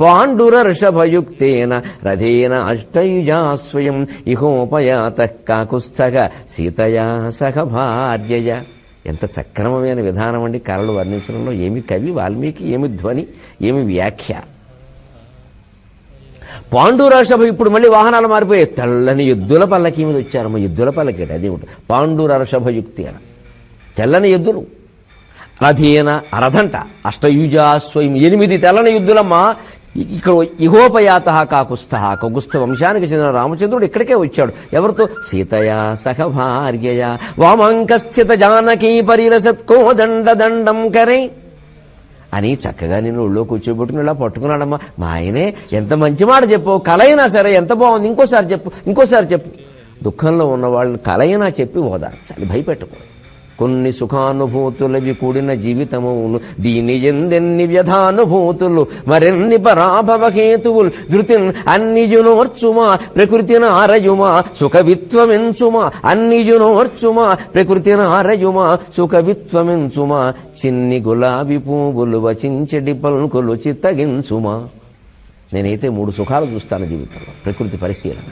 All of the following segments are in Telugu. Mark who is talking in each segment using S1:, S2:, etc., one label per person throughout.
S1: పాండురర్షభయుక్తేన రథేన అష్టయుజా స్వయం ఇహోపయాత కాకుస్థగ సీతయా సహ భార్యయ. ఎంత సక్రమమైన విధానం అండి కళలు వర్ణించడంలో. ఏమి కవి వాల్మీకి ఏమి ధ్వని ఏమి వ్యాఖ్య. పాండురాషభ ఇప్పుడు మళ్ళీ వాహనాలు మారిపోయాయి. తెల్లని ఎద్దుల పల్లకి మీద వచ్చారమ్మ ఎద్దుల పల్లకి అది పాండురషభ యుక్తి అని. తెల్లని ఎద్దులు. రథేన రథంట అష్టయుజాస్వయం ఎనిమిది తెల్లని ఎద్దులమ్మా ఇక్కడ ఇహోపయాత కాకుస్థ కగుస్థ వంశానికి చెందిన రామచంద్రుడు ఇక్కడికే వచ్చాడు. ఎవరితో? సీతయా సహ భార్యయ వామాంకస్థిత జానకీ పరిరసత్కోదండ దండం కరే. అని చక్కగా నేను ఒళ్ళో కూర్చోబెట్టుకుని ఇలా పట్టుకున్నాడమ్మా. మా ఆయనే ఎంత మంచి మాట చెప్పు కలయినా సరే ఎంత బాగుంది ఇంకోసారి చెప్పు ఇంకోసారి చెప్పు. దుఃఖంలో ఉన్న వాళ్ళని కలయినా చెప్పి ఓదార్చాలి భయపెట్టుకో కొన్ని సుఖానుభూతులవి కూడిన జీవితమును. దీని ఎందెన్ని వ్యధానుభూతులు? మరెన్ని పరాభవహేతువులు? ధృతిన్ అన్నియునోర్చుమా ప్రకృతిన ఆరయుమా సుఖవిత్వమెంచుమా? అన్నియునోర్చుమా ప్రకృతిన ఆరయుమా సుఖవిత్వమెంచుమా? చిన్ని గులాబీ పువ్వులు వచించడి పలుకులు చిత్తగించుమా? నేనైతే మూడు సుఖాలు చూస్తాను జీవితంలో. ప్రకృతి పరిశీలన.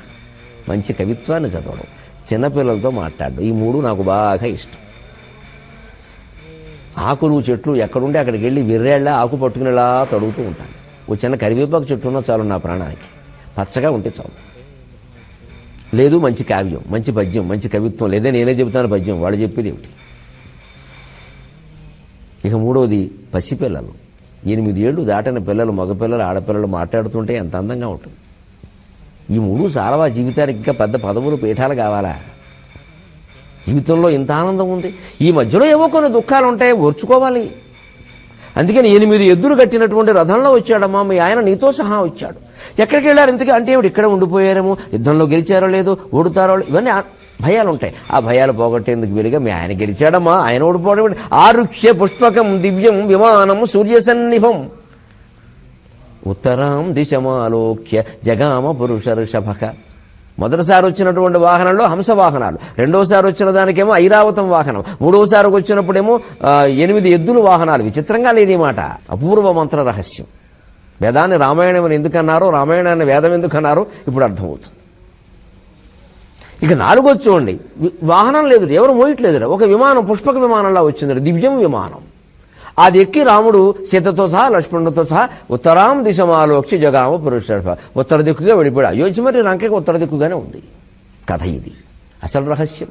S1: మంచి కవిత్వాన్ని చదవడం. చిన్నపిల్లలతో మాట్లాడడం. ఈ మూడు నాకు బాగా ఇష్టం. ఆకులు చెట్లు ఎక్కడుంటే అక్కడికి వెళ్ళి విర్రేళ్ళ ఆకు పట్టుకునేలా తడుగుతూ ఉంటాను. ఓ చిన్న కరివేపాకు చెట్టు ఉన్నా చాలు నా ప్రాణానికి. పచ్చగా ఉంటే చాలు. లేదు మంచి కావ్యం మంచి పద్యం మంచి కవిత్వం. లేదా నేనే చెబుతాను పద్యం. వాళ్ళు చెప్పేది ఏమిటి? ఇక మూడవది పసిపిల్లలు ఎనిమిది ఏళ్ళు దాటిన పిల్లలు మగపిల్లలు ఆడపిల్లలు మాట్లాడుతుంటే ఎంత అందంగా ఉంటుంది. ఈ మూడు సారవా జీవితానికి ఇంకా పెద్ద పదవులు పీఠాలు కావాలా? జీవితంలో ఇంత ఆనందం ఉంది. ఈ మధ్యలో ఏవో కొన్ని దుఃఖాలు ఉంటాయి ఓర్చుకోవాలి అందుకని ఎనిమిది ఎద్దులు కట్టినటువంటి రథంలో వచ్చాడమ్మా. మీ ఆయన నీతో సహా వచ్చాడు. ఎక్కడికి వెళ్ళారు ఇంతకీ అంటే ఏమిటి? ఇక్కడ ఉండిపోయారేమో? యుద్ధంలో గెలిచారో లేదో? ఓడుతారో ఇవన్నీ ఆ భయాలు ఉంటాయి ఆ భయాలు పోగొట్టేందుకు వీలుగా మీ ఆయన గెలిచాడమ్మా. ఆయన ఓడిపోవడం ఏమిటి? పుష్పకం దివ్యం విమానం సూర్య సన్నిభం. ఉత్తరాం దిశమాలోక్య జగామ పురుష ఋషభక. మొదటిసారి వచ్చినటువంటి వాహనంలో హంస వాహనాలు రెండోసారి వచ్చిన దానికేమో ఐరావతం వాహనం. మూడోసారికి వచ్చినప్పుడేమో ఎనిమిది ఎద్దులు వాహనాలు. విచిత్రంగా లేదు ఈ మాట. అపూర్వ మంత్ర రహస్యం. వేదాన్ని రామాయణం అని ఎందుకన్నారో రామాయణాన్ని వేదం ఎందుకన్నారో ఇప్పుడు అర్థమవుతుంది. ఇక నాలుగో చూడండి. వాహనం లేదు ఎవరు మోయట్లేదు ఒక విమానం పుష్పక విమానంలా వచ్చింది దివ్యం విమానం. అది ఎక్కి రాముడు సీతతో సహా లక్ష్మణుడితో సహా ఉత్తరాం దిశమాలోక్షి జగామ పురుష ఉత్తర దిక్కుగా వెళ్ళిపోయాడు. అయోధ్య మరి రంకకి ఉత్తర దిక్కుగానే ఉంది. కథ ఇది. అసలు రహస్యం.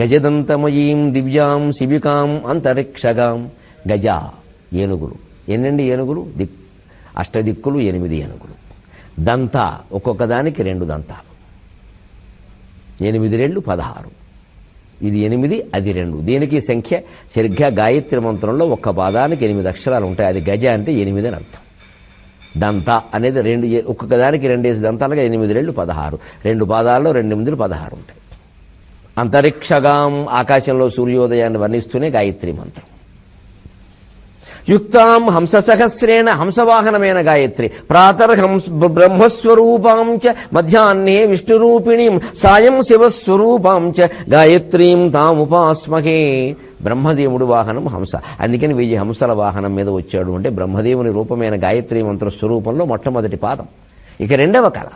S1: గజదంతమయీం దివ్యాం శిబికాం అంతరిక్షగాం. గజ ఏనుగులు. ఎన్నండి ఏనుగులు? దిక్ అష్టదిక్కులు ఎనిమిది ఏనుగులు. దంత ఒక్కొక్క దానికి రెండు దంతాలు. ఎనిమిది రెండు పదహారు. ఇది ఎనిమిది అది రెండు. దీనికి సంఖ్య సరిగ్గా గాయత్రి మంత్రంలో ఒక్క పాదానికి ఎనిమిది అక్షరాలు ఉంటాయి. అది గజ అంటే ఎనిమిది అని అర్థం. దంత అనేది రెండు ఒక్కొక్క దానికి రెండేసి దంతాలుగా ఎనిమిది రెండు పదహారు. రెండు పాదాల్లో రెండు ఎనిమిదిలు పదహారు ఉంటాయి. అంతరిక్షగాం ఆకాశంలో సూర్యోదయాన్ని వర్ణిస్తూనే గాయత్రి మంత్రం. యుక్తాం హంస సహస్రేణ హంసవాహనమైన గాయత్రి. ప్రాతర్హంస బ్రహ్మస్వరూపాం చ మధ్యాహ్నే విష్ణురూపిణీం సాయం శివస్వరూపాం చ గాయత్రీం తాముపాస్మహే. బ్రహ్మదేవుడు వాహనం హంస. అందుకని వెయ్యి హంసల వాహనం మీద వచ్చాడు అంటే బ్రహ్మదేవుని రూపమైన గాయత్రి మంత్ర స్వరూపంలో మొట్టమొదటి పాదం. ఇక రెండవ కళ.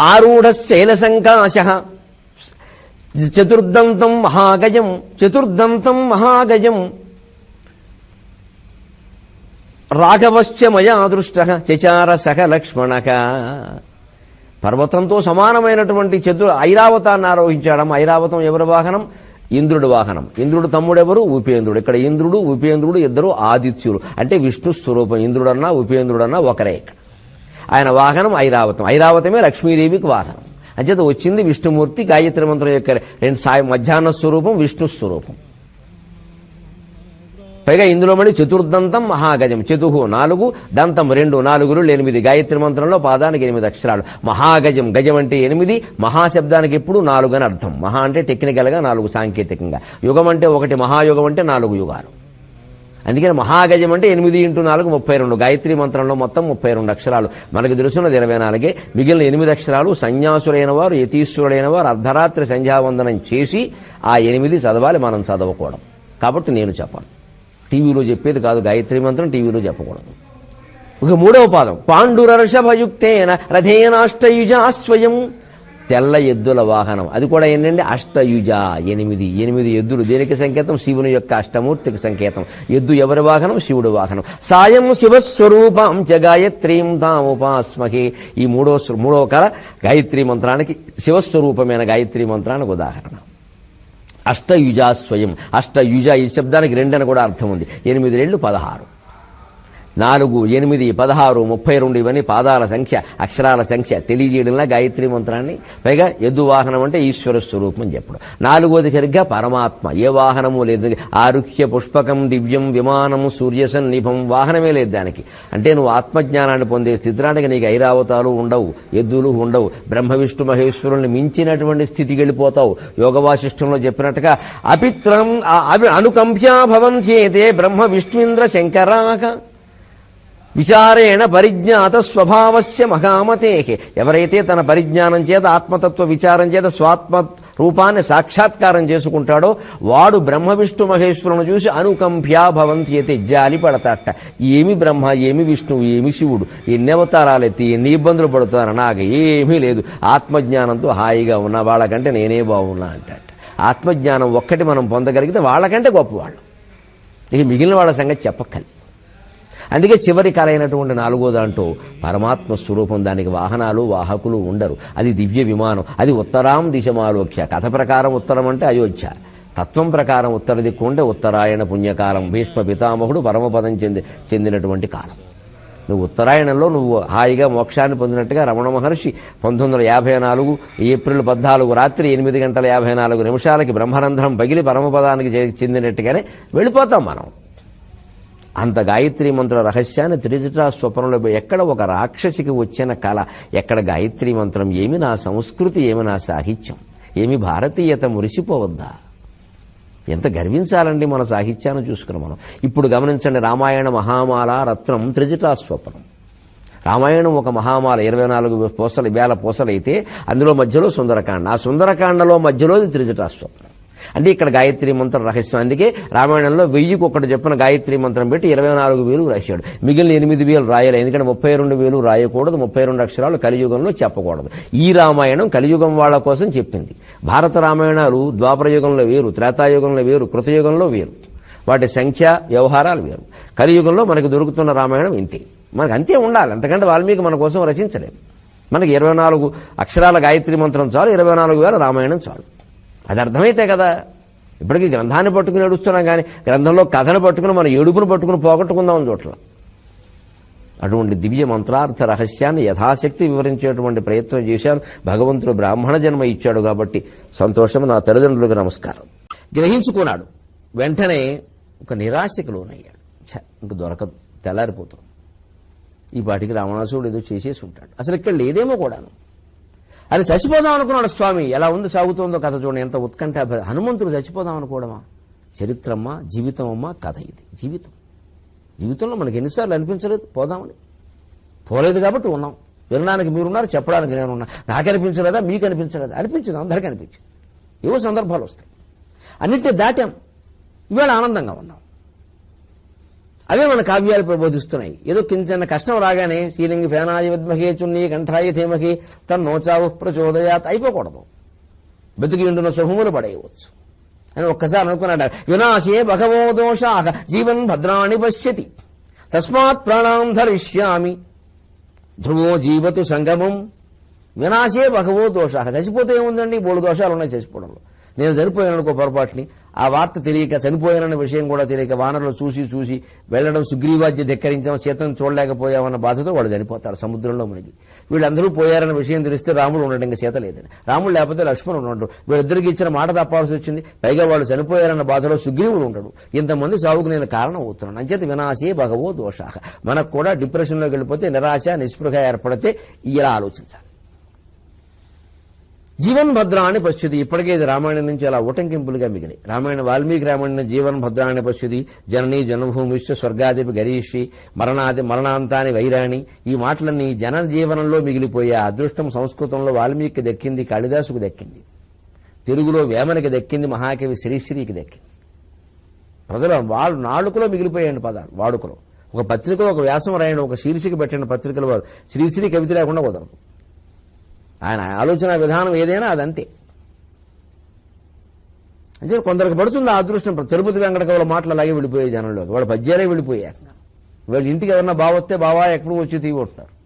S1: ఆరూఢ శైల సంకాశ చతుర్దంతం మహాగజం చతుర్దంతం మహాగజం. రాఘవశ్చ మయా దృష్ట చచార సహ లక్ష్మణక పర్వతంతో సమానమైనటువంటి చతు ఐరావతాన్ని ఆరోహించాడమ్మ. ఐరావతం ఎవరి వాహనం? ఇంద్రుడి వాహనం. ఇంద్రుడు తమ్ముడెవరు? ఉపేంద్రుడు. ఇక్కడ ఇంద్రుడు ఉపేంద్రుడు ఇద్దరు ఆదిత్యులు. అంటే విష్ణు స్వరూపం. ఇంద్రుడన్నా ఉపేంద్రుడన్నా ఒకరే ఇక్కడ. ఆయన వాహనం ఐరావతం. ఐరావతమే లక్ష్మీదేవికి వాహనం. అంచేత వచ్చింది విష్ణుమూర్తి గాయత్రి మంత్రం యొక్క రెండు సాయం మధ్యాహ్న స్వరూపం విష్ణు స్వరూపం. పైగా ఇందులో మళ్ళీ చతుర్దంతం మహాగజం. చతుహు నాలుగు దంతం రెండు నాలుగులు ఎనిమిది. గాయత్రి మంత్రంలో పాదానికి ఎనిమిది అక్షరాలు. మహాగజం గజం అంటే ఎనిమిది మహాశబ్దానికి ఎప్పుడు నాలుగు అని అర్థం. మహా అంటే టెక్నికల్గా నాలుగు సాంకేతికంగా. యుగం అంటే ఒకటి మహాయుగం అంటే నాలుగు యుగాలు. అందుకని మహాగజం అంటే ఎనిమిది ఇంటూ నాలుగు ముప్పై రెండు. గాయత్రి మంత్రంలో మొత్తం ముప్పై రెండు అక్షరాలు. మనకు తెలుసున్నది ఇరవై నాలుగే. మిగిలిన ఎనిమిది అక్షరాలు సన్యాసులైన వారు యతీశ్వరుడైన వారు అర్ధరాత్రి సంధ్యావందనం చేసి ఆ ఎనిమిది చదవాలి మనం చదవకూడదు. కాబట్టి నేను చెప్పాను. టీవీలో చెప్పేది కాదు గాయత్రి మంత్రం టీవీలో చెప్పకూడదు. ఒక మూడవ పాదం పాండురర్షభయుక్తేన రథేనాష్టయుజా స్వయం తెల్ల ఎద్దుల వాహనం. అది కూడా ఏంటంటే అష్టయుజ ఎనిమిది. ఎనిమిది ఎద్దులు. దేనికి సంకేతం? శివుని యొక్క అష్టమూర్తికి సంకేతం. ఎద్దు ఎవరి వాహనం? శివుడు వాహనం. సాయం శివస్వరూపం చ గాయత్రీం తాముపాస్మహి ఈ మూడో మూడవ కళ గాయత్రి మంత్రానికి శివస్వరూపమైన గాయత్రి మంత్రానికి ఉదాహరణ. అష్టయుజ స్వయం అష్టయుజ ఈ శబ్దానికి రెండని కూడా అర్థం ఉంది. ఎనిమిది రెండు పదహారు. నాలుగు ఎనిమిది పదహారు ముప్పై రెండు ఇవన్నీ పాదాల సంఖ్య అక్షరాల సంఖ్య తెలియజేయడంలా గాయత్రి మంత్రాన్ని. పైగా ఎద్దు వాహనం అంటే ఈశ్వర స్వరూపం అని చెప్పడం. నాలుగోది సరిగ్గా పరమాత్మ. ఏ వాహనము లేదు. ఆరుఖ్య పుష్పకం దివ్యం విమానం సూర్యసన్నిభం వాహనమే లేదు దానికి. అంటే నువ్వు ఆత్మజ్ఞానాన్ని పొందే స్థితిరానికి నీకు ఐరావతాలు ఉండవు ఎద్దులు ఉండవు. బ్రహ్మ విష్ణు మహేశ్వరుల్ని మించినటువంటి స్థితికి వెళ్ళిపోతావు. యోగ వాసిష్టంలో చెప్పినట్టుగా అపిత్రం ఆ- అనుకంప్యా భవంత్యేతే బ్రహ్మ విష్ణుంద్ర శంకరాక విచారేణ పరిజ్ఞాత స్వభావస్య మహామతే ఎవరైతే తన పరిజ్ఞానం చేత ఆత్మతత్వ విచారం చేత స్వాత్మ రూపాన్ని సాక్షాత్కారం చేసుకుంటాడో వాడు బ్రహ్మ విష్ణు మహేశ్వరుని చూసి అనుకంప్యా భవంతి అయితే జాలి పడతాట. ఏమి బ్రహ్మ ఏమి విష్ణువు ఏమి శివుడు ఎన్ని అవతారాలు ఎత్తి ఎన్ని ఇబ్బందులు పడుతారు నాకు ఏమీ లేదు. ఆత్మజ్ఞానంతో హాయిగా ఉన్న వాళ్ళకంటే నేనే బాగున్నా అంటాట. ఆత్మజ్ఞానం ఒక్కటి మనం పొందగలిగితే వాళ్ళకంటే గొప్పవాళ్ళు. ఇక మిగిలిన వాళ్ళ సంగతి చెప్పక్కర్లేదు. అందుకే చివరి కళ అయినటువంటి నాలుగో దాంట్లో పరమాత్మ స్వరూపం దానికి వాహనాలు వాహకులు ఉండరు. అది దివ్య విమానం. అది ఉత్తరాం దిశమాలోక్య. కథ ప్రకారం ఉత్తరం అంటే అయోధ్య. తత్వం ప్రకారం ఉత్తర దిక్కు ఉంటే ఉత్తరాయణ పుణ్యకాలం. భీష్మ పితామహుడు పరమపదం చెంది చెందినటువంటి కాలం. నువ్వు ఉత్తరాయణంలో నువ్వు హాయిగా మోక్షాన్ని పొందినట్టుగా రమణ మహర్షి పంతొమ్మిది వందల యాభై నాలుగు ఏప్రిల్ పద్నాలుగు రాత్రి ఎనిమిది గంటల యాభై నాలుగు నిమిషాలకి బ్రహ్మరంధ్రం పగిలి పరమపదానికి చెందినట్టుగానే వెళ్ళిపోతాం మనం. అంత గాయత్రి మంత్ర రహస్యాన్ని త్రిజటా స్వప్నంలో ఎక్కడ ఒక రాక్షసికి వచ్చిన కళ ఎక్కడ గాయత్రి మంత్రం ఏమి నా సంస్కృతి ఏమి నా సాహిత్యం? ఏమి భారతీయత మురిసిపోవద్దా? ఎంత గర్వించాలండి మన సాహిత్యాన్ని చూసుకుని మనం. ఇప్పుడు గమనించండి రామాయణ మహామాల రత్నం త్రిజటా స్వప్నం. రామాయణం ఒక మహామాల ఇరవై నాలుగు పూసలు వేల పూసలైతే అందులో మధ్యలో సుందరకాండ. ఆ సుందరకాండలో మధ్యలోది త్రిజటా స్వప్నం. అంటే ఇక్కడ గాయత్రి మంత్రం రహస్యం. అందుకే రామాయణంలో వెయ్యికి ఒకటి చెప్పిన గాయత్రి మంత్రం పెట్టి ఇరవై నాలుగు వేలు రాశాడు. మిగిలిన ఎనిమిది వేలు రాయాలి. ఎందుకంటే ముప్పై రెండు వేలు రాయకూడదు ముప్పై రెండు అక్షరాలు కలియుగంలో చెప్పకూడదు. ఈ రామాయణం కలియుగం వాళ్ళ కోసం చెప్పింది. భారత రామాయణాలు ద్వాపరయుగంలో వేరు త్రేతాయుగంలో వేరు కృతయుగంలో వేరు. వాటి సంఖ్య వ్యవహారాలు వేరు. కలియుగంలో మనకు దొరుకుతున్న రామాయణం ఇంతే. మనకు అంతే ఉండాలి. అంతకంటే వాల్మీకి మన కోసం రచించలేదు. మనకి ఇరవై నాలుగు అక్షరాల గాయత్రి మంత్రం చాలు ఇరవై నాలుగు వేల రామాయణం చాలు. అది అర్థమైతే కదా. ఇప్పటికీ గ్రంథాన్ని పట్టుకుని ఏడుస్తున్నాం కానీ గ్రంథంలో కథను పట్టుకుని మన ఏడుపును పట్టుకుని పోగొట్టుకుందాం చోట్ల. అటువంటి దివ్య మంత్రార్థ రహస్యాన్ని యథాశక్తి వివరించేటువంటి ప్రయత్నం చేశాను. భగవంతుడు బ్రాహ్మణ జన్మ ఇచ్చాడు కాబట్టి సంతోషం నా తల్లిదండ్రులకు నమస్కారం. గ్రహించుకున్నాడు. వెంటనే ఒక నిరాశకు లోనయ్యాడు. ఇంక దొరకదు. తెల్లారిపోతుంది ఈ పాటికి రావణాసుడు ఏదో చేసేసి ఉంటాడు. అసలు ఇక్కడ లేదేమో కూడాను. అది చచ్చిపోదాం అనుకున్నాడు స్వామి. ఎలా ఉంది సాగుతోందో కథ చూడండి. ఎంత ఉత్కంఠ హనుమంతుడు చచ్చిపోదాం అనుకోవడమా చరిత్రమ్మా జీవితమమ్మా కథ ఇది. జీవితం. జీవితంలో మనకి ఎన్నిసార్లు అనిపించలేదు. పోదామని. పోలేదు కాబట్టి ఉన్నాం. వినడానికి మీరున్నారు చెప్పడానికి నేను ఉన్నా. నాకు అనిపించలేదా మీకు అనిపించలేదా అనిపించింది. అందరికీ అనిపించింది. ఏవో సందర్భాలు వస్తాయి. అన్నింటినీ దాటాం. ఇవాళ ఆనందంగా ఉన్నాం. అవే మన కావ్యాలు ప్రబోధిస్తున్నాయి. ఏదో కించిన కష్టం రాగానే శ్రీలింగి ఫేనాయ విద్మహే చున్ని కంఠాయ ధీమహి తన్నోచావు ప్రచోదయాత్ అయిపోకూడదు. బతికి ఉంటున్న శుభములు పడేయవచ్చు. అని ఒక్కసారి అనుకున్నాడు? వినాశే భగవో దోషా జీవన్ భద్రాణి పశ్యతి. తస్మాత్ ప్రాణాం ధరిష్యామి. ధ్రువో జీవతు సంగమం. వినాశే భగవో దోష. చచ్చిపోతే ఏముందండి? బోడు దోషాలు ఉన్నాయి చచ్చిపోవడంలో. నేను చనిపోయాను అనుకో పొరపాటుని. ఆ వార్త తెలియక చనిపోయారన్న విషయం కూడా తెలియక వానరులు చూసి చూసి వెళ్ళడం సుగ్రీవాద్య ధిక్కరించడం సీతను చూడలేకపోయామన్న బాధతో వాళ్ళు చనిపోతారు సముద్రంలో మునిగి. వీళ్ళందరూ పోయారన్న విషయం తెలిస్తే రాముడు ఉండడం ఇంకా సీత లేదని. రాముడు లేకపోతే లక్ష్మణుడు ఉండడు. వీళ్ళిద్దరికి ఇచ్చిన మాట తప్పాల్సి వచ్చింది. పైగా వాళ్ళు చనిపోయారన్న బాధలో సుగ్రీవుడు ఉండడు. ఇంతమంది సాగుకు నేను కారణం అవుతున్నాను. అంచేత వినాశే భగవో దోషాహ మనకు కూడా డిప్రెషన్లోకి వెళ్ళిపోతే నిరాశ నిస్పృహ ఏర్పడితే ఇలా ఆలోచించాలి. జీవన్ భద్రాన్ని పశ్చిది. ఇప్పటికే ఇది రామాయణం నుంచి అలా ఉటంకింపులుగా మిగిలి రామాయణ వాల్మీకి రామాయణ జీవన్ భద్రాన్ని పశ్చిది. జనని జన్మభూమిశ్చ స్వర్గాధిపి గరీషి మరణాది మరణాంతాని వైరాణి. ఈ మాటలన్నీ జన జీవనంలో మిగిలిపోయే అదృష్టం సంస్కృతంలో వాల్మీకి దక్కింది కాళిదాసుకు దక్కింది. తెలుగులో వేమనకి దక్కింది మహాకవి శ్రీశ్రీకి దక్కింది. ప్రజల వాళ్ళు నాలుకలో మిగిలిపోయాయండి పదాలు వాడుకలో. ఒక పత్రికలో ఒక వ్యాసం రాయండి ఒక శీర్షిక పెట్టండి పత్రికల వారు. శ్రీశ్రీ కవిత లేకుండా కుదరదు. ఆయన ఆలోచన విధానం ఏదైనా అదంతే. అంటే కొందరికి పడుతుంది ఆ అదృష్టం. తిరుపతి వెంకటకవుల మాటలు అలాగే వెళ్ళిపోయాయి జనంలోకి. వాళ్ళు పద్యాలే వెళ్ళిపోయారు. వీళ్ళ ఇంటికి ఎవరన్నా బావ వస్తే బావా ఎప్పుడు వచ్చి తీయగొట్టున్నారు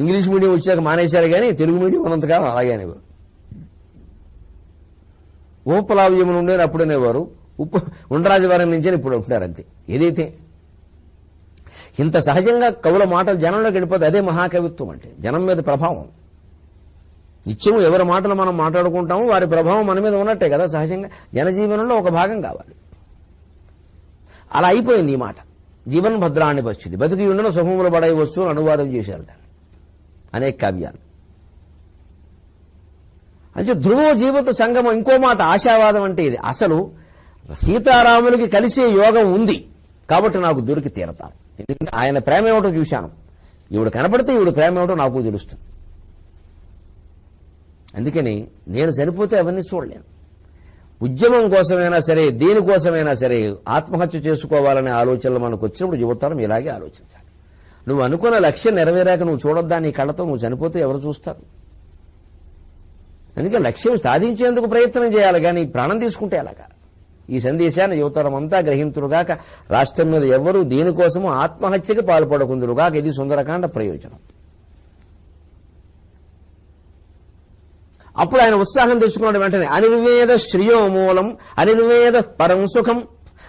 S1: ఇంగ్లీష్ మీడియం వచ్చాక మానేశారు కానీ తెలుగు మీడియం ఉన్నంతకాలం అలాగే ఉపలావ్యములు ఉండేది అప్పుడనేవారు ఉప ఉప్పు ఉండరాజవారం నుంచే ఇప్పుడు ఉంటున్నారు అంతే ఏదైతే ఇంత సహజంగా కవుల మాటలు జనంలోకి వెళ్ళిపోతే అదే మహాకవిత్వం అంటే. జనం మీద ప్రభావం. నిత్యము ఎవరి మాటలు మనం మాట్లాడుకుంటామో వారి ప్రభావం మన మీద ఉన్నట్టే కదా సహజంగా. జనజీవనంలో ఒక భాగం కావాలి. అలా అయిపోయింది ఈ మాట. జీవన్ భద్రాన్ని పరిస్థితి బతికి ఉండను సుఖములు పడేయవచ్చు అని అనువాదం చేశారు దాన్ని. అనేక కావ్యాలు. అంటే ధ్రువ జీవిత సంగమం ఇంకో మాట ఆశావాదం అంటే ఇది. అసలు సీతారాములకి కలిసే యోగం ఉంది. కాబట్టి నాకు దొరికి తీరతాను ఎందుకంటే ఆయన ప్రేమ ఏమిటో చూశాను. ఇవిడు కనపడితే ఇవిడు ప్రేమ ఏమిటో నాకు తెలుస్తుంది. అందుకని నేను చనిపోతే అవన్నీ చూడలేను. ఉద్యమం కోసమైనా సరే దేనికోసమైనా సరే ఆత్మహత్య చేసుకోవాలనే ఆలోచనలు మనకు వచ్చినప్పుడు యువతరం ఇలాగే ఆలోచించాలి. నువ్వు అనుకున్న లక్ష్యం నెరవేరాక నువ్వు చూడొద్దా నీ కళ్ళతో నువ్వు చనిపోతే ఎవరు చూస్తారు? అందుకే లక్ష్యం సాధించేందుకు ప్రయత్నం చేయాలి కానీ ప్రాణం తీసుకుంటే అలాగా ఈ సందేశాన్ని యువతరం అంతా గ్రహింతురుగాక రాష్ట్రం మీద ఎవ్వరూ దీనికోసము ఆత్మహత్యకి పాల్పడకుందురుగాక ఇది సుందరకాండ ప్రయోజనం. అప్పుడు ఆయన ఉత్సాహం తెచ్చుకున్నాడు వెంటనే అనిర్వేద శ్రియో మూలం అనిర్వేద పరం సుఖం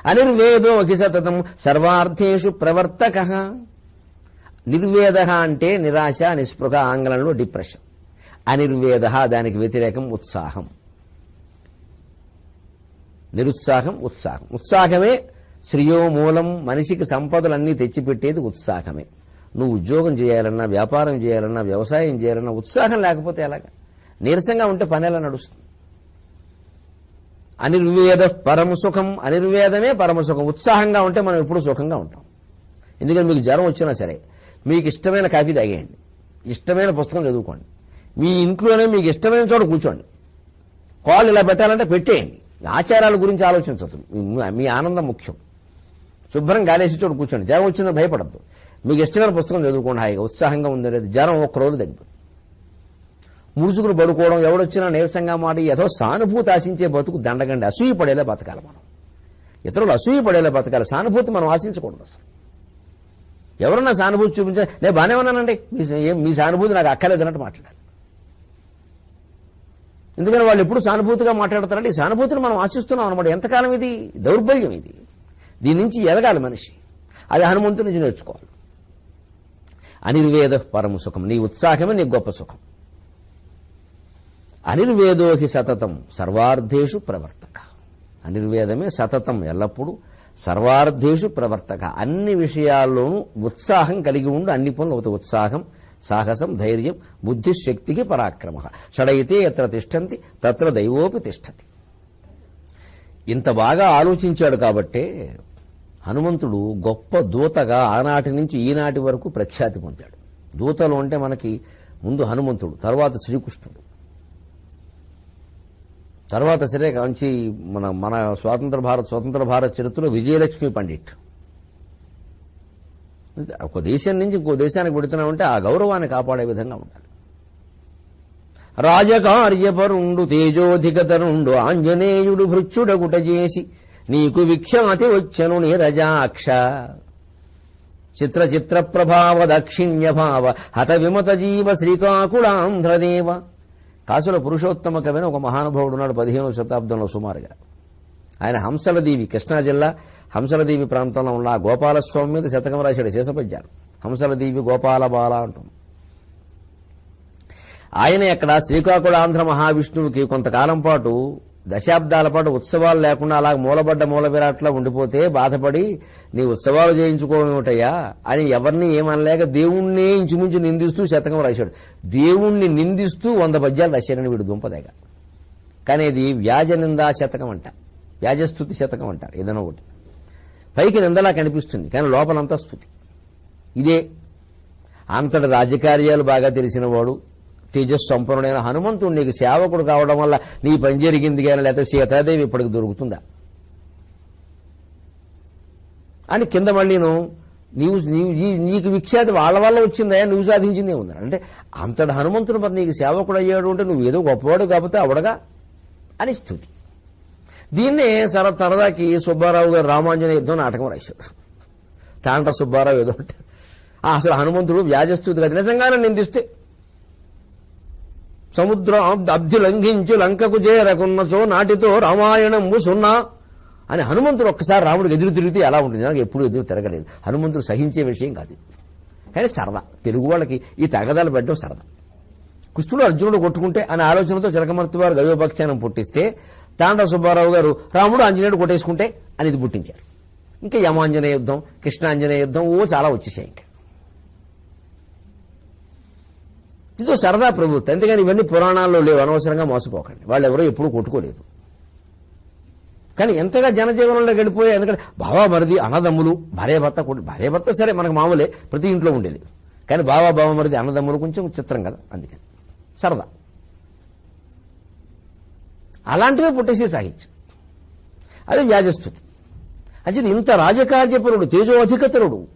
S1: అనిర్వేదో సతతం సర్వార్థేషు ప్రవర్తక. నిర్వేద అంటే నిరాశ నిస్పృహ ఆంగ్లంలో డిప్రెషన్. అనిర్వేద దానికి వ్యతిరేకం ఉత్సాహం. నిరుత్సాహం ఉత్సాహం. ఉత్సాహమే శ్రియో మూలం మనిషికి సంపదలన్నీ తెచ్చిపెట్టేది ఉత్సాహమే. నువ్వు ఉద్యోగం చేయాలన్నా వ్యాపారం చేయాలన్నా వ్యవసాయం చేయాలన్నా ఉత్సాహం లేకపోతే ఎలాగ? నీరసంగా ఉంటే పని ఎలా నడుస్తుంది? అనిర్వేద పరమ సుఖం అనిర్వేదమే పరమ సుఖం. ఉత్సాహంగా ఉంటే మనం ఎప్పుడు సుఖంగా ఉంటాం. ఎందుకంటే మీకు జ్వరం వచ్చినా సరే మీకు ఇష్టమైన కాఫీ తాగేయండి. ఇష్టమైన పుస్తకం చదువుకోండి. మీ ఇంట్లోనే మీకు ఇష్టమైన చోట కూర్చోండి. కాళ్ళు ఇలా పెట్టాలంటే పెట్టేయండి. ఆచారాల గురించి ఆలోచించదు మీ ఆనందం ముఖ్యం. శుభ్రం గాలేసి చోటు కూర్చోండి. జ్వరం వచ్చిందని భయపడద్దు. మీకు ఇష్టమైన పుస్తకం చదువుకోండి. హాయిగా ఉత్సాహంగా ఉంది లేదు. జ్వరం ఒక్క రోజు తగ్గిపోతుంది ముడుచుకుని పడుకోవడం ఎవడొచ్చినా నీరసంగా మాట ఏదో సానుభూతి ఆశించే బతుకు దండగండి. అసూయ పడేలా బతకాలి మనం. ఇతరులు అసూయ పడేలా బతకాలి. సానుభూతి మనం ఆశించకూడదు అసలు. ఎవరన్నా సానుభూతి చూపించా నేను బాగానే ఉన్నానండి. మీ మీ సానుభూతి నాకు అక్కర్లేదు అన్నట్టు మాట్లాడాలి ఎందుకని వాళ్ళు ఎప్పుడు సానుభూతిగా మాట్లాడతారంటే ఈ సానుభూతిని మనం ఆశిస్తున్నాం అనమాట ఎంతకాలం ఇది? దౌర్బల్యం ఇది. దీని నుంచి ఎదగాలి మనిషి. అది హనుమంతుడి నుంచి నేర్చుకోవాలి. అనిర్వేద పరమ సుఖం. నీ ఉత్సాహమే నీ గొప్ప సుఖం. అనిర్వేదోహి సతతం సర్వార్థేషు ప్రవర్తక. అనిర్వేదమే సతతం ఎల్లప్పుడూ సర్వార్థేషు ప్రవర్తక. అన్ని విషయాల్లోనూ ఉత్సాహం కలిగి ఉండి. అన్ని పనులు ఒక ఉత్సాహం సాహసం ధైర్యం బుద్ధిశక్తికి పరాక్రమ. షడైతే ఎత్ర తిష్టంతి తత్ర దైవోపి తిష్టతి. ఇంత బాగా ఆలోచించాడు కాబట్టే హనుమంతుడు గొప్ప దూతగా ఆనాటి నుంచి ఈనాటి వరకు ప్రఖ్యాతి పొందాడు. దూతలు అంటే మనకి ముందు హనుమంతుడు తర్వాత శ్రీకృష్ణుడు. తర్వాత సరే మంచి మన మన స్వాతంత్ర భారత్ స్వతంత్ర భారత్ చరిత్రలో విజయలక్ష్మి పండిట్. ఒక దేశం నుంచి ఇంకో దేశానికి పెడుతున్నామంటే ఆ గౌరవాన్ని కాపాడే విధంగా ఉండాలి. రాజకార్యపరుండు తేజోధిగతరుండు ఆంజనేయుడు భృత్యుడగుట చేసి నీకు విఖ్యాతి వచ్చను నీరజాక్ష చిత్ర చిత్ర ప్రభావ దక్షిణ్య భావ హత విమత జీవ శ్రీకాకుళాంధ్రదేవ కాసుల పురుషోత్తమ కవిని ఒక మహానుభావుడు ఉన్నాడు పదిహేనవ శతాబ్దంలో సుమారుగా. ఆయన హంసలదేవి కృష్ణా జిల్లా హంసలదేవి ప్రాంతంలో ఉన్న గోపాలస్వామి మీద శతకం రాశాడు శేషపద్యాలు. హంసలదేవి గోపాల బాల అంటాం. ఆయన ఇక్కడ శ్రీకాకుళాంధ్ర మహావిష్ణువుకి కొంతకాలం పాటు దశాబ్దాల పాటు ఉత్సవాలు లేకుండా అలా మూలబడ్డ మూల విరాట్లా ఉండిపోతే బాధపడి నీ ఉత్సవాలు చేయించుకోవడం ఏమిటయ్యా అని ఎవరిని ఏమనలేక దేవుణ్ణే ఇంచుమించు నిందిస్తూ శతకం రాశాడు. దేవుణ్ణి నిందిస్తూ వంద పద్యాలు రాశాడని వీడు దుంపదేగ. కానీ ఇది వ్యాజ నిందా శతకం అంటారు యాజస్థుతి శతకం అంటారు ఏదైనా ఒకటి. పైకి నిందలా కనిపిస్తుంది కానీ లోపలంతా స్థుతి. ఇదే అంతటి రాజకార్యాలు బాగా తెలిసినవాడు తేజస్సు సంపన్నుడైన హనుమంతుడు నీకు సేవకుడు కావడం వల్ల నీ పని జరిగింది కానీ లేకపోతే సీతాదేవి ఇప్పటికి దొరుకుతుందా? అని కింద మళ్ళీను నీవు నీవు నీకు విఖ్యాతి వాళ్ళ వల్ల వచ్చిందా? నువ్వు సాధించిందే ఉంది? అంటే అంతటి హనుమంతుడు మరి నీకు సేవకుడు అయ్యాడు అంటే నువ్వు ఏదో గొప్పవాడు కాకపోతే అవడగా అని స్థుతి. దీన్నే సర తరదాకి సుబ్బారావు గారు రామాంజన యుద్ధం నాటకం రాశాడు తాండ్ర సుబ్బారావు ఏదో అంటే. ఆ అసలు హనుమంతుడు వ్యాజస్తుంది కదా. నిజంగానే నిందిస్తే. సముద్రం అబ్ధి లంఘించు లంకకు చేరకున్నచో నాటితో రామాయణం సున్నా అని హనుమంతుడు ఒక్కసారి రాముడికి ఎదురు తిరిగితే ఎలా ఉంటుంది? నాకు ఎప్పుడు ఎదురు తిరగలేదు. హనుమంతుడు సహించే విషయం కాదు కానీ సరదా. తెలుగు వాళ్ళకి ఈ తగదాలు పెట్టడం సరదా. కృష్ణుడు అర్జునుడు కొట్టుకుంటే అనే ఆలోచనతో చిలకమర్తి వారు గవ్యోపఖ్యానం పుట్టిస్తే తాండవ సుబ్బారావు గారు రాముడు ఆంజనేయుడు కొట్టేసుకుంటే అని ఇది పుట్టించారు. ఇంకా యమాంజనేయ యుద్ధం కృష్ణాంజనేయ యుద్ధం ఓ చాలా వచ్చేసాయి ఇంకా. ఇదో సరదా ప్రభుత్వం. అంతేగాని ఇవన్నీ పురాణాల్లో లేవు అనవసరంగా మోసపోకండి. వాళ్ళు ఎవరో ఎప్పుడూ కొట్టుకోలేదు. కానీ ఎంతగా జనజీవనంలోకి వెళ్ళిపోయాయి ఎందుకంటే బావా మరిది అన్నదమ్ములు భార్య భర్త భార్య భర్త సరే మనకు మామూలే ప్రతి ఇంట్లో ఉండేది. కానీ బావా బావ మరిది అన్నదమ్ములు కొంచెం చిత్రం కదా అందుకని. సరదా. అలాంటివే పుట్టేసి సాహిత్యం అది వ్యాజస్థుతి. అంచేది ఇంత రాజకార్యపరుడు తేజోధికతరుడు.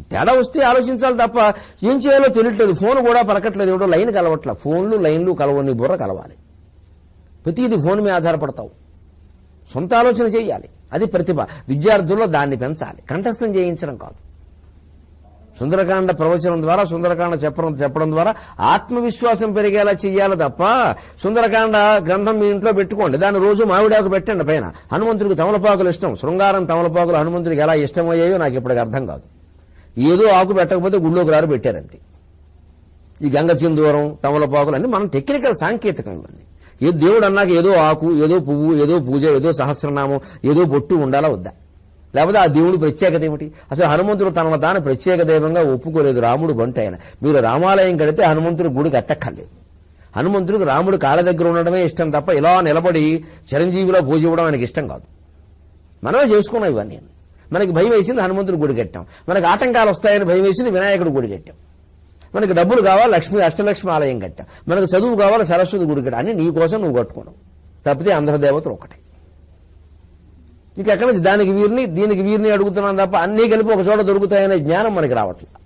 S1: తేడా వస్తే ఆలోచించాలి తప్ప ఏం చేయాలో తెలియట్లేదు. ఫోన్ కూడా పలకట్లేదు. ఎవడో లైన్ కలవట్ల. ఫోన్లు లైన్లు కలవని బుర్ర కలవాలి. ప్రతిది ఫోన్ మీద ఆధారపడతావు. సొంత ఆలోచన చేయాలి. అది ప్రతిభ. విద్యార్థుల్లో దాన్ని పెంచాలి. కంఠస్థం చేయించడం కాదు. సుందరకాండ ప్రవచనం ద్వారా సుందరకాండ చెప్పడం చెప్పడం ద్వారా ఆత్మవిశ్వాసం పెరిగేలా చెయ్యాలి తప్ప సుందరకాండ గ్రంథం మీ ఇంట్లో పెట్టుకోండి. దాన్ని రోజు మామిడాకు పెట్టండి పైన. హనుమంతుడికి తమలపాకులు ఇష్టం. శృంగారం తమలపాకులు హనుమంతుడికి ఎలా ఇష్టమయ్యాయో నాకు ఇప్పటికి అర్థం కాదు. ఏదో ఆకు పెట్టకపోతే గుళ్ళోకి రారు పెట్టారంతే. ఈ గంగ చిందూరం తమలపాకులు అన్ని మనం టెక్నికల్ సాంకేతికం ఇవన్నీ. ఏ దేవుడు అన్నాక ఏదో ఆకు ఏదో పువ్వు ఏదో పూజ ఏదో సహస్రనామం ఏదో బొట్టు ఉండాలా వద్దా? లేకపోతే ఆ దేవుడి ప్రత్యేకత ఏమిటి? అసలు హనుమంతుడు తన తాను ప్రత్యేక దైవంగా ఒప్పుకోలేదు. రాముడు బంట ఆయన. మీరు రామాలయం కడితే హనుమంతుడి గుడి కట్టక్కర్లేదు హనుమంతుడికి రాముడు కాళ్ళ దగ్గర ఉండడమే ఇష్టం తప్ప ఇలా నిలబడి చిరంజీవిలో పూజ ఇవ్వడం ఆయనకి ఇష్టం కాదు. మనమే చేసుకున్నాం ఇవన్నీ. మనకి భయం వేసింది హనుమంతుడు గుడి కట్టాం. మనకి ఆటంకాలు వస్తాయని భయం వేసింది వినాయకుడి గుడి కట్టాం. మనకి డబ్బులు కావాలి లక్ష్మి అష్టలక్ష్మి ఆలయం కట్టాం. మనకు చదువు కావాలి సరస్వతి గుడి కట్టాం. అన్ని నీ కోసం నువ్వు కట్టుకున్నావు. తప్పితే అందరి దేవతలు ఒకటే ఇంకెక్కడ నుంచి దానికి వీరిని దీనికి వీరిని అడుగుతున్నాం తప్ప అన్నీ కలిపి ఒక చోట దొరుకుతాయనే జ్ఞానం మనకి రావట్లేదు.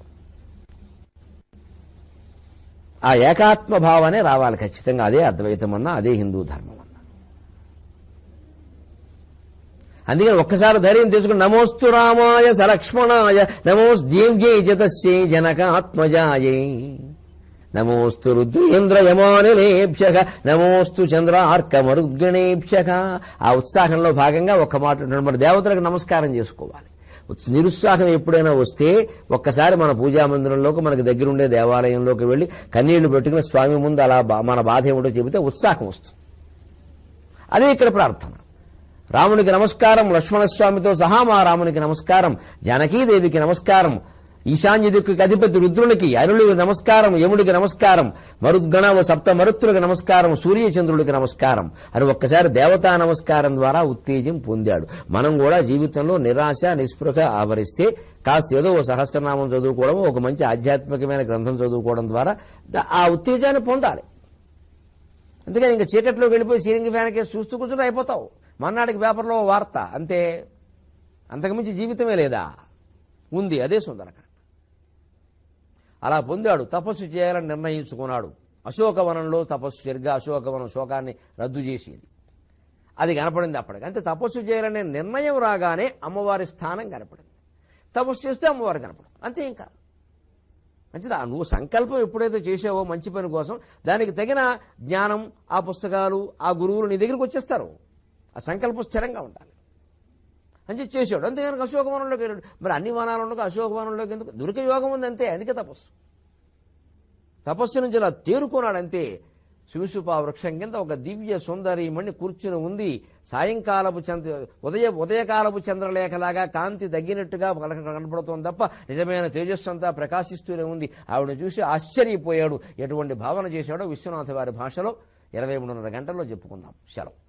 S1: ఆ ఏకాత్మ భావనే రావాలి ఖచ్చితంగా. అదే అద్వైతం అన్నా అదే హిందూ ధర్మం అన్నా అందుకని ఒక్కసారి ధైర్యం తీసుకుని నమోస్తు రామాయ సలక్ష్మణాయ నమోస్ దేవ్యై జతస్యై జనకాత్మజాయై. నమోస్తు రుద్రేంద్ర యమానులేభ్య నమోస్తు చంద్రార్క మరుద్గణేభ్య ఆ ఉత్సాహంలో భాగంగా ఒక మాట మన దేవతలకు నమస్కారం చేసుకోవాలి. ఉత్స- నిరుత్సాహం ఎప్పుడైనా వస్తే ఒక్కసారి మన పూజా మందిరంలోకి మనకు దగ్గరుండే దేవాలయంలోకి వెళ్ళి కన్నీళ్ళు పెట్టుకుని స్వామి ముందు అలా బా- మన బాధ ఏమిటో చెబితే ఉత్సాహం వస్తుంది. అదే ఇక్కడ ప్రార్థన. రామునికి నమస్కారం లక్ష్మణస్వామితో సహా మా రామునికి నమస్కారం జానకీదేవికి నమస్కారం ఈశాన్య దిక్కుకి అధిపతి రుద్రునికి అరుళుకి నమస్కారం యముడికి నమస్కారం మరుద్గణ సప్త మరుత్రులకు నమస్కారం సూర్యచంద్రుడికి నమస్కారం. అని ఒక్కసారి దేవతా నమస్కారం ద్వారా ఉత్తేజం పొందాడు. మనం కూడా జీవితంలో నిరాశ నిస్పృహ ఆవరిస్తే కాస్త ఏదో ఓ సహస్రనామం చదువుకోవడం ఒక మంచి ఆధ్యాత్మికమైన గ్రంథం చదువుకోవడం ద్వారా ఆ ఉత్తేజాన్ని పొందాలి. అందుకని ఇంకా చీకట్లోకి వెళ్ళిపోయి సీలింగ్ ఫ్యాన్ కేసు చూస్తూ కూర్చుని అయిపోతావు. మన్నాడికి పేపర్లో వార్త అంతే. అంతకుమించి జీవితమే లేదా? ఉంది అదే సుందరకాండ అలా పొందాడు. తపస్సు చేయాలని నిర్ణయించుకున్నాడు. అశోకవనంలో తపస్సు సరిగ్గా అశోకవనం శోకాన్ని రద్దు చేసేది. అది కనపడింది అప్పటికి. అంటే తపస్సు చేయాలనే నిర్ణయం రాగానే అమ్మవారి స్థానం కనపడింది. తపస్సు చేస్తే అమ్మవారు కనపడింది అంతే ఇంకా. మంచిదా? నువ్వు సంకల్పం ఎప్పుడైతే చేసావో మంచి పని కోసం దానికి తగిన జ్ఞానం ఆ పుస్తకాలు ఆ గురువులు నీ దగ్గరికి వచ్చేస్తారు. ఆ సంకల్పం స్థిరంగా ఉండాలి. అని చెప్పి అంతే అంతేగాని అశోకవనంలోకి వెళ్ళాడు. మరి అన్ని వనాలలో అశోకవనంలోకి ఎందుకు? దొరికే యోగం ఉంది అంతే అందుకే తపస్సు. తపస్సు నుంచి ఇలా తేరుకున్నాడు అంతే వృక్షం కింద ఒక దివ్య సుందరీమణి కూర్చుని ఉంది. సాయంకాలపు చంద్ర ఉదయ ఉదయకాలపు చంద్రలేఖలాగా కాంతి తగ్గినట్టుగా కనపడుతోంది తప్ప నిజమైన తేజస్సు అంతా ప్రకాశిస్తూనే ఉంది. ఆవిడ చూసి ఆశ్చర్యపోయాడు. ఎటువంటి భావన చేశాడో విశ్వనాథ వారి భాషలో ఇరవై మూడున్నర గంటల్లో చెప్పుకుందాం. సెలవు.